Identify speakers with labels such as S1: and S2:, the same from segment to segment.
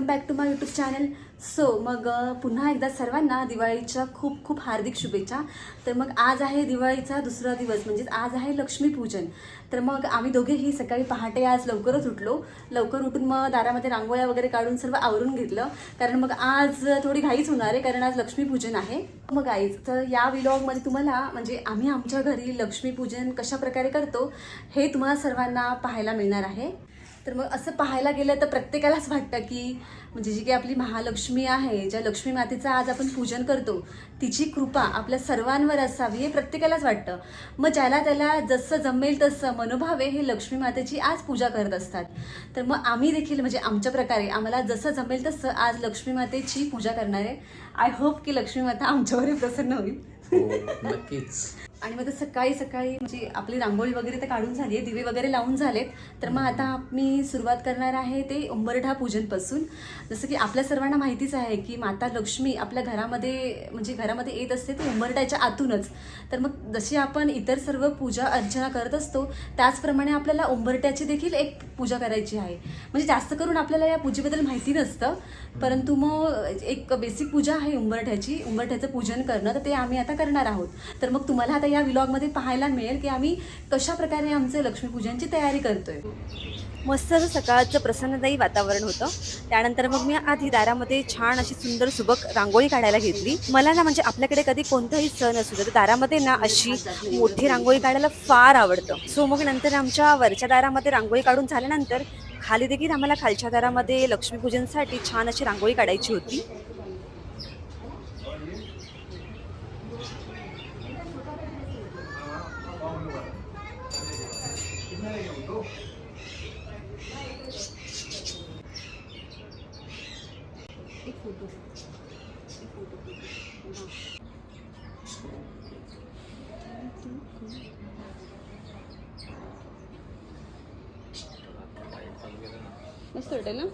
S1: Welcome back to my YouTube channel so मग पुन्हा एकदा सर्वांना दिवाळीच्या खूप खूप हार्दिक शुभेच्छा. तर मग आज आहे दिवाळीचा दुसरा दिवस म्हणजेच आज आहे लक्ष्मीपूजन. तर मग आम्ही दोघेही सकाळी पहाटे आज लवकरच उठलो. लवकर उठून मग दारामध्ये रांगोळ्या वगैरे काढून सर्व आवरून घेतलं. कारण मग आज थोडी घाईच होणार आहे कारण आज लक्ष्मीपूजन आहे. मग आईच तर या व्हिलॉगमध्ये तुम्हाला म्हणजे आम्ही आमच्या घरी लक्ष्मीपूजन कशा प्रकारे करतो हे तुम्हाला सर्वांना पाहायला मिळणार आहे. तर मग असं पाहायला गेलं तर प्रत्येकालाच वाटतं की म्हणजे जी काही आपली महालक्ष्मी आहे ज्या लक्ष्मी मातेचं आज आपण पूजन करतो तिची कृपा आपल्या सर्वांवर असावी हे प्रत्येकालाच वाटतं. मग ज्याला त्याला जसं जमेल तसं मनोभावे हे लक्ष्मी मातेची आज पूजा करत असतात. तर मग आम्ही देखील म्हणजे आमच्या प्रकारे आम्हाला जसं जमेल तसं आज लक्ष्मी मातेची पूजा करणार आहे. आय होप की लक्ष्मी माता आमच्यावरही प्रसन्न होईल.
S2: हो नक्कीच.
S1: आणि मग सकाळी सकाळी म्हणजे आपली रांगोळी वगैरे तर काढून झाली आहे दिवे वगैरे लावून झालेत. तर मग आता मी सुरुवात करणार आहे ते उंबरठा पूजनपासून. जसं की आपल्या सर्वांना माहितीच आहे की माता लक्ष्मी आपल्या घरामध्ये म्हणजे घरामध्ये येत असते ती उंबरठ्याच्या आतूनच. तर मग जशी आपण इतर सर्व पूजा अर्चना करत असतो त्याचप्रमाणे आपल्याला उंबरट्याची देखील एक पूजा करायची आहे. म्हणजे जास्त करून आपल्याला या पूजेबद्दल माहिती नसतं. परंतु मग एक बेसिक पूजा आहे उंबरठ्याची. उंबरठ्याचं पूजन करणं. तर ते आम्ही आता करणार आहोत. तर मग तुम्हाला आता या व्लॉगमध्ये पाहायला मिळेल की आम्ही कशा प्रकारे आमचे लक्ष्मीपूजनची तयारी करतोय. मस्त सकाळचं प्रसन्नदायी वातावरण होतं. त्यानंतर मग मी आधी दारामध्ये छान अशी सुंदर सुबक रांगोळी काढायला घेतली. मला ना म्हणजे आपल्याकडे कधी कोणताही सण असू दे तर दारामध्ये ना अशी मोठी रांगोळी काढायला फार आवडतं. सो मग नंतर आमच्या वरच्या दारामध्ये रांगोळी काढून झाल्यानंतर खाली देखील आम्हाला खालच्या दारामध्ये लक्ष्मीपूजनसाठी छान अशी रांगोळी काढायची होती. मस्त आहे ना?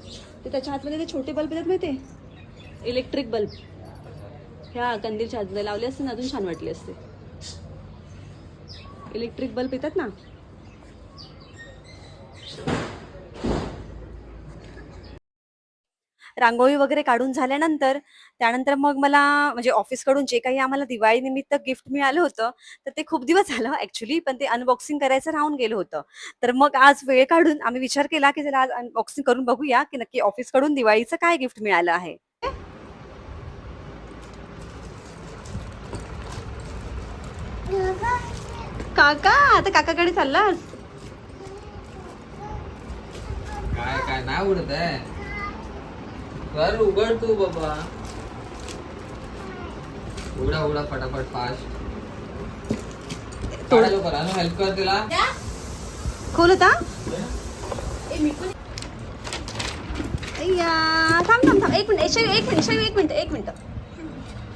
S1: ते त्याच्या हातमध्ये ते छोटे बल्ब येतात माहिती इलेक्ट्रिक बल्ब ह्या कंदीलच्या हातमध्ये लावले असते ना अजून छान वाटले असते. इलेक्ट्रिक बल्ब येतात ना? रांगोळी वगैरे काढून झाल्यानंतर त्यानंतर मग मला म्हणजे ऑफिसकडून जे काही आम्हाला दिवाळी निमित्त गिफ्ट मिळालं होतं तर ते खूप दिवस झालं ऍक्च्युली पण ते अनबॉक्सिंग करायचं राहून गेलं होतं. तर मग आज वेळ काढून आम्ही विचार केला की त्याला आज अनबॉक्सिंग करून बघूया की नक्की ऑफिसकडून दिवाळीचं काय गिफ्ट मिळालं आहे. काका आता काकाकडे चाललास?
S2: काय काय नाही उडत आहे कर उघड तू बाबा. उघडा उघडा फटाफट फास्ट थोडा लवकर अनु हेल्प कर तिला.
S1: खोल होता थांब थांब थांब. एक मिनिट शैव एक मिनिट शैव एक मिनिट एक मिनिट.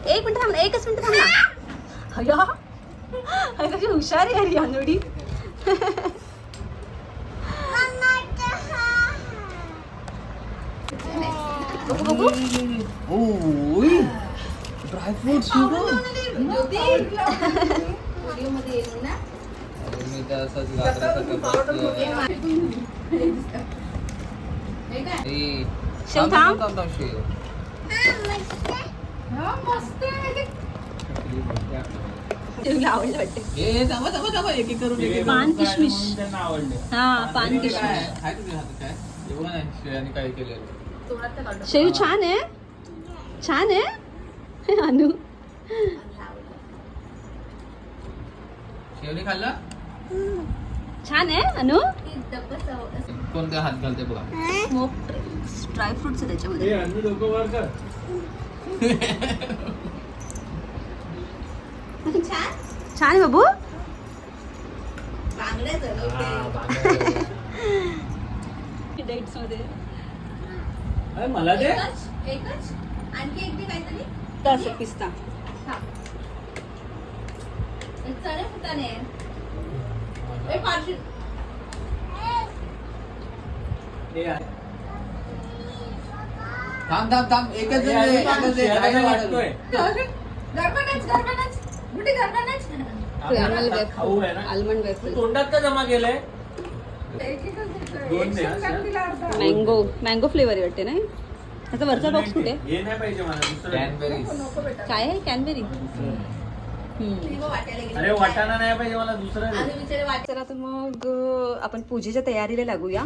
S1: एक मिनिट थांब ना एकच मिनिट थांब ना. अरे कशी हुशार आहे यार यानुडी बघू बघू
S2: ओय ड्रायफ्रुट्स मी तर असंच
S1: शिव,
S2: थांब,
S1: थांब.
S2: शिव.
S1: पान. किशमिश. हा पान
S2: काय?
S1: किशमिश
S2: काय केलेलं?
S1: शेव छान आहे? छान आहे? अनु.
S2: शेवनी खाल्लं?
S1: छान आहे अनु?
S2: कोणत्या हात घालते बघा.
S1: स्मोक ड्रायफ्रुट्स आहे त्याच्यामध्ये. छान? आहे बाबू? डेट्स मध्ये.
S3: मला ते
S4: आणखी एक बी काहीतरी.
S1: तसं पिस्ता.
S4: चणे फुटाणे पाचशे.
S2: थांब थांब थांब. एकच जण दे, एकच दे.
S3: खाऊ आहे ना.
S1: आल्मंड
S3: तू
S1: वेफल
S3: तोंडात का जमा केलंय?
S1: मँगो मँगो फ्लेवर वाटते नाही त्याचा वरचा बॉक्स कुठे?
S3: हे नाही पाहिजे मला दुसरं
S2: कॅनबेरीज
S4: नको बेटा
S1: काय आहे? कॅनबेरी
S4: मग
S1: तर आपण पूजेच्या तयारीला लागूया.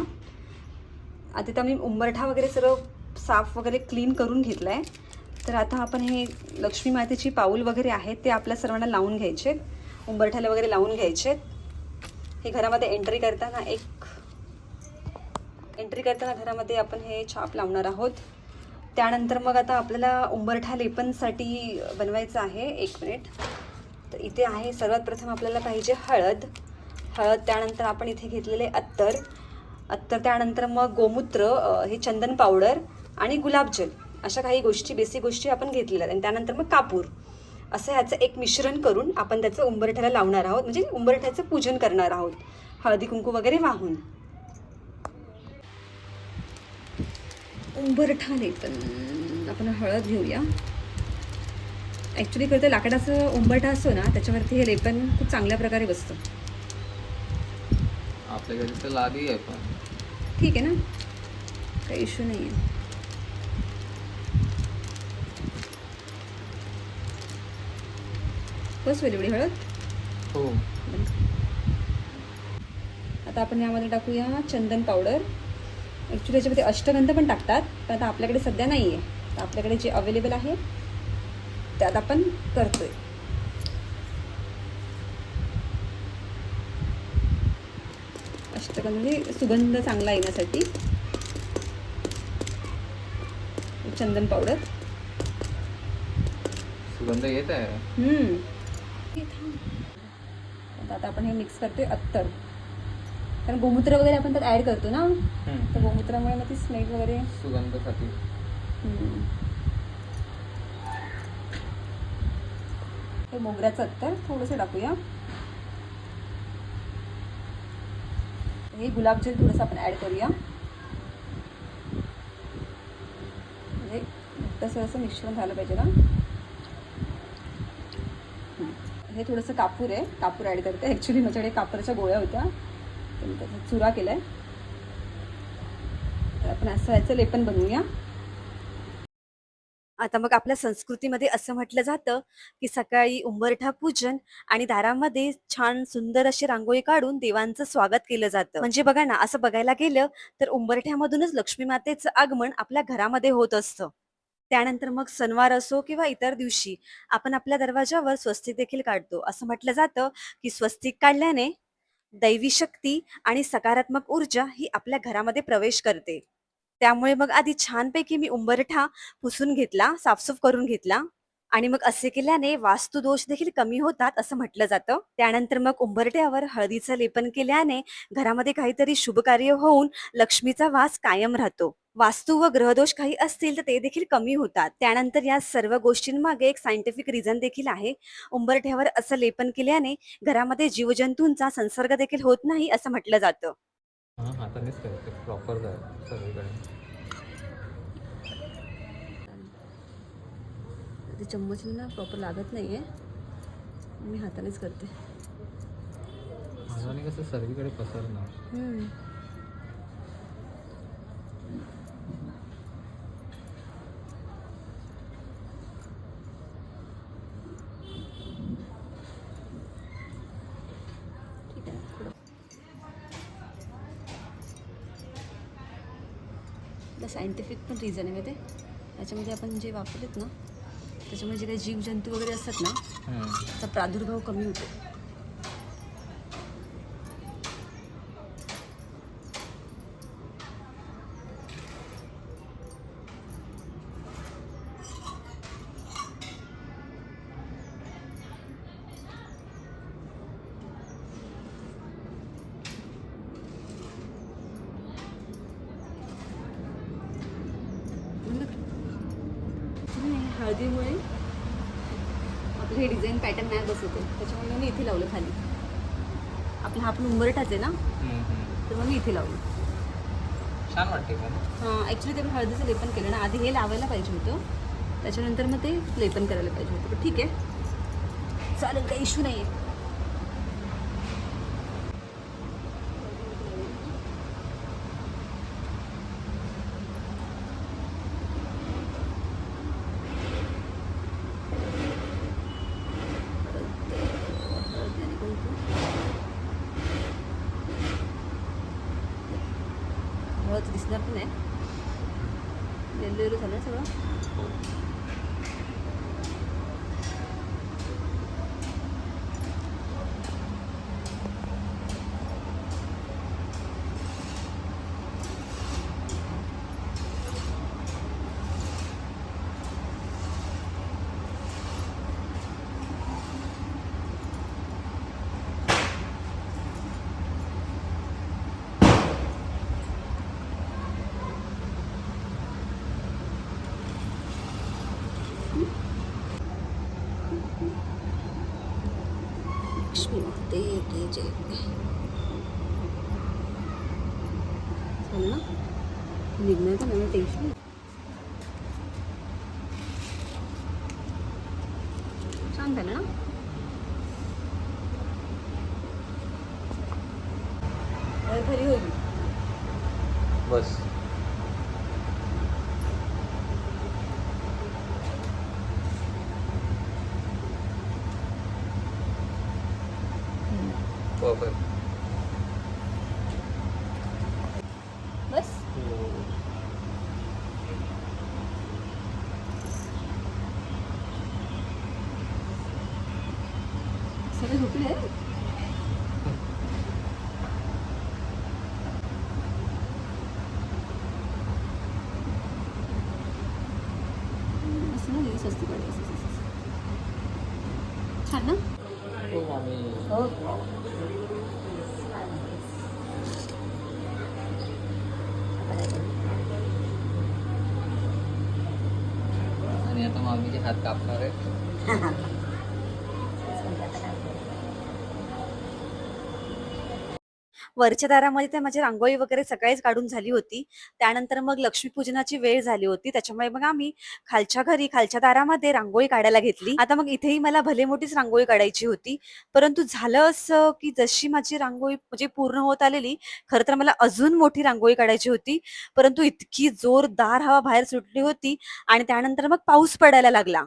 S1: आता तर मी उंबरठा वगैरे सर्व साफ वगैरे क्लीन करून घेतलं आहे तर आता आपण हे लक्ष्मी मातेची पाऊल वगैरे आहेत ते आपल्या सर्वांना लावून घ्यायचे. उंबरठ्याला वगैरे लावून घ्यायचे. हे घरामध्ये एंट्री करताना एक एंट्री करताना घरामध्ये आपण हे छाप लावणार आहोत. त्यानंतर मग आता आपल्याला उंबरठा लेपनसाठी बनवायचं आहे. एक मिनिट. तर इथे आहे सर्वात प्रथम आपल्याला पाहिजे हळद. हळद त्यानंतर आपण इथे घेतलेले अत्तर. अत्तर त्यानंतर मग गोमूत्र हे चंदन पावडर आणि गुलाबजल अशा काही गोष्टी बेसिक गोष्टी आपण घेतलेल्या आहेत. आणि त्यानंतर मग कापूर. असं ह्याचं एक मिश्रण करून आपण त्याचं उंबरठ्याला लावणार आहोत. म्हणजे उंबरठ्याचं पूजन करणार आहोत. हळदी कुंकू वगैरे वाहून. उंबरठा लेपन आपण हळद घेऊया. ॲक्च्युली करते लाकडाचं उंबरठा असतो ना त्याच्यावरती हे लेपन खूप चांगल्या प्रकारे बसतं.
S2: आपल्याकडे तर लादी आहे पण.
S1: ठीक आहे ना? काही इश्यू नाही आहे बस होईल एवढी हळद?
S2: हो.
S1: आता आपण यामध्ये टाकूया चंदन पावडर ॲक्च्युली याच्यामध्ये अष्टगंध पण टाकतात पण आता आपल्याकडे सध्या नाही आहे तर आपल्याकडे जे अवेलेबल आहे त्यात आपण करतोय. अष्टगंध म्हणजे सुगंध चांगला येण्यासाठी. चंदन पावडर
S2: सुगंध येत आहे.
S1: हे आता आपण हे मिक्स करतोय अत्तर. कारण गोमूत्र वगैरे आपण त्यात ऍड करतो ना. तर गोमूत्रामुळे मग ती स्मेल वगैरे
S2: सुगंधासाठी.
S1: हम्म. हे मोगऱ्याचं अत्तर थोडंसं टाकूया. हे गुलाबजल थोडंसं आपण ऍड करूया. म्हणजे तसं असं मिश्रण झालं पाहिजे ना. हे थोडंसं कापूर आहे. कापूर ॲड करते. ॲक्च्युली माझ्याकडे कापराच्या गोळ्या होत्या. तर त्याचा चुरा केला आहे तर आपण असं याचं लेपन बनवूया आता मग आपल्या संस्कृतीमध्ये असं म्हटलं जातं की सकाळी उंबरठा पूजन आणि दारामध्ये छान सुंदर अशी रांगोळी काढून देवांचं स्वागत केलं जातं. म्हणजे बघा ना असं बघायला गेलं तर उंबरठ्यामधूनच लक्ष्मी मातेचं आगमन आपल्या घरामध्ये होत असतं. त्यानंतर मग सणवार असो किंवा इतर दिवशी आपण आपल्या दरवाजावर स्वस्तिक देखील काढतो. असं म्हटलं जातं की स्वस्तिक काढल्याने दैवी शक्ती आणि सकारात्मक ऊर्जा ही आपल्या घरामध्ये प्रवेश करते. त्यामुळे मग आधी छानपैकी मी उंबरठा पुसून घेतला साफसूफ करून घेतला आणि मग असे केल्याने वास्तुदोष देखील कमी होतात असं म्हटलं जातं. त्यानंतर मग उंबरठ्यावर हळदीचं लेपन केल्याने घरामध्ये काहीतरी शुभ कार्य होऊन लक्ष्मीचा वास कायम राहतो. वास्तू व ग्रहदोष काही असतील तर ते देखील कमी होतात. त्यानंतर या सर्व गोष्टींमागे एक सायंटिफिक रिझन देखील आहे. उंबरठ्यावर असं लेपन केल्याने घरामध्ये जीवजंतूंचा संसर्ग देखील होत नाही असं म्हटलं जातं.
S2: हा प्रॉपर सगळीकडे
S1: ते चम्मचला ना प्रॉपर लागत नाहीये. मी हातानेच करते.
S2: कसं सर्वीकडे पसरणार.
S1: सायंटिफिक पण रिझन आहे ते त्याच्यामध्ये आपण जे वापरलेत ना त्याच्यामुळे जे काही जीवजंतू वगैरे असतात ना. त्याचा प्रादुर्भाव कमी होतो बंद कर. नाही, हळदीमुळे आपलं हे डिझाईन पॅटर्न नाही बसत आहे त्याच्यामुळे मी इथे लावलं खाली. आपला हा पण उंबरठाच आहे ना. तर मग मी इथे लावलं.
S2: छान वाटते
S1: हां ॲक्च्युली ते मी हळदीचं लेपन केलं ना. आधी हे लावायला पाहिजे होतं. त्याच्यानंतर मग ते लेपन करायला पाहिजे होतं. पण ठीक आहे. चालेल काही इश्यू नाही आहे दिसणार पण आहे येल्लो येल्लो झालं सगळं लक्ष्मी माते की जय ना? निघणार का नाही टेन्शन छान झालं ना? अरे घरी होईल
S2: बस परफेक्ट
S1: बस सगळे झोपले असं ना दिवस असते कडे असं, असं, असं. छान ना
S2: हो मामी आणि आता मामीचे हात कापणार आहे
S1: वरच्या दारामध्ये तर माझी रांगोळी वगैरे सकाळीच काढून झाली होती. त्यानंतर मग लक्ष्मीपूजनाची वेळ झाली होती. त्याच्यामुळे मग आम्ही खालच्या घरी खालच्या दारामध्ये रांगोळी काढायला घेतली. आता मग इथेही मला भले मोठीच रांगोळी काढायची होती. परंतु झालं असं की जशी माझी रांगोळी म्हणजे पूर्ण होत आलेली खरं तर मला अजून मोठी रांगोळी काढायची होती. परंतु इतकी जोरदार हवा बाहेर सुटली होती आणि त्यानंतर मग पाऊस पडायला लागला.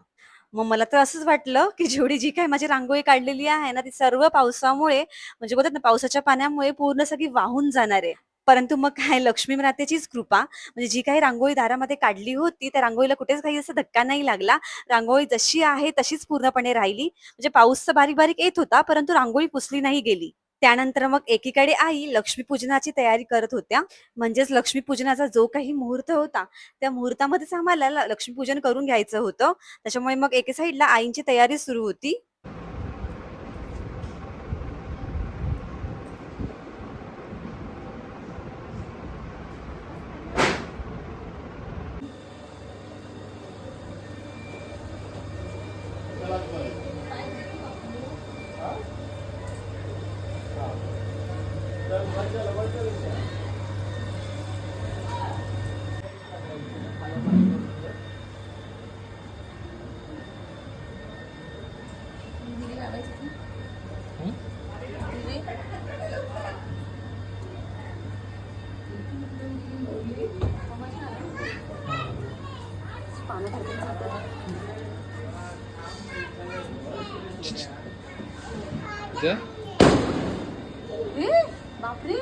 S1: मग मला तर असंच वाटलं की जेवढी जी काही माझी रांगोळी काढलेली आहे ना ती सर्व पावसामुळे म्हणजे बोलतात ना पावसाच्या पाण्यामुळे पूर्ण सगळी वाहून जाणार आहे. परंतु मग काय लक्ष्मी मातेचीच कृपा. म्हणजे जी काही रांगोळी दारामध्ये काढली होती त्या रांगोळीला कुठेच काही असं धक्का नाही लागला. रांगोळी जशी आहे तशीच पूर्णपणे राहिली. म्हणजे पाऊस तर बारीक बारीक येत होता परंतु रांगोळी पुसली नाही गेली. त्यानंतर मग एकीकडे आई लक्ष्मीपूजनाची तयारी करत होत्या. म्हणजेच लक्ष्मीपूजनाचा जो काही मुहूर्त होता त्या मुहूर्तामध्येच आम्हाला ल- लक्ष्मीपूजन करून घ्यायचं होतं. त्याच्यामुळे मग एके साईडला आईंची तयारी सुरू होती.
S2: जय
S1: बापरे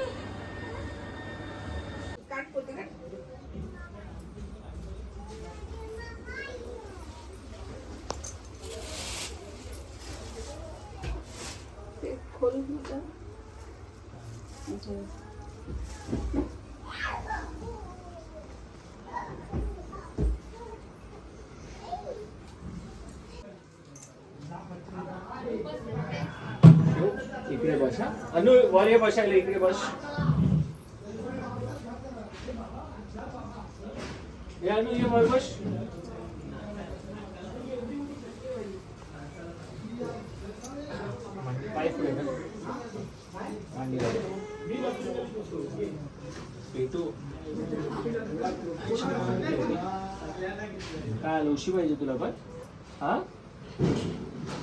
S3: इकडे बस. हा अनु वर ये बसायला इकडे बस. हे अनु ये वर बस. पाय पुढे पेटू काय आलं, उशी पाहिजे तुला पण? हा?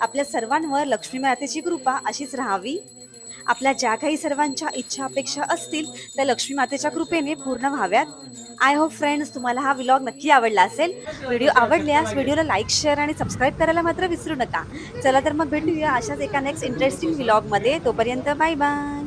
S1: आपल्या सर्वांवर लक्ष्मी मातेची कृपा अशीच राहावी. आपल्या ज्या काही सर्वांच्या इच्छा अपेक्षा असतील त्या लक्ष्मी मातेच्या कृपेने पूर्ण व्हाव्यात. आय होप फ्रेंड्स तुम्हाला हा व्लॉग नक्की आवडला असेल. व्हिडिओ आवडल्यास व्हिडिओला लाईक शेअर आणि सबस्क्राईब करायला मात्र विसरू नका. चला तर मग भेटूया अशाच एका नेक्स्ट इंटरेस्टिंग व्लॉगमध्ये तोपर्यंत बाय बाय